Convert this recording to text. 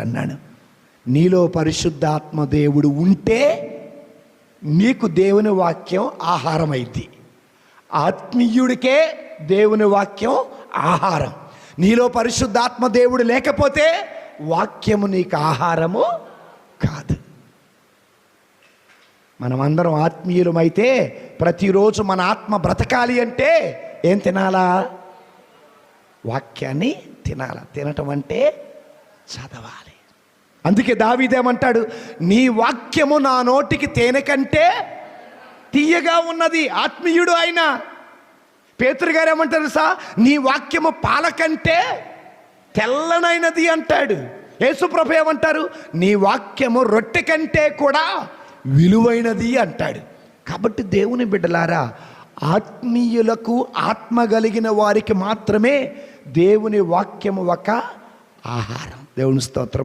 అన్నాడు. నీలో పరిశుద్ధాత్మ దేవుడు ఉంటే నీకు దేవుని వాక్యం ఆహారం అయింది ఆత్మీయుడికే దేవుని వాక్యం ఆహారం. నీలో పరిశుద్ధాత్మ దేవుడు లేకపోతే వాక్యము నీకు ఆహారము కాదు. మనమందరం ఆత్మీయులమైతే ప్రతిరోజు మన ఆత్మ బ్రతకాలి అంటే ఏం తినాలా? వాక్యాన్ని తినాలా? తినటం అంటే చదవాలి. అందుకే దావీదేమంటాడు నీ వాక్యము నా నోటికి తేనె కంటే తీయగా ఉన్నది ఆత్మీయుడు ఆయన పేతురు గారు ఏమంటారు సా నీ వాక్యము పాల కంటే తెల్లనైనది అంటాడు. యేసుప్రభు ఏమంటారు? నీ వాక్యము రొట్టె కంటే కూడా విలువైనది అంటాడు. కాబట్టి దేవుని బిడ్డలారా ఆత్మీయులకు ఆత్మ కలిగిన వారికి మాత్రమే దేవుని వాక్యము ఒక ఆహారం దేవుని స్తోత్రం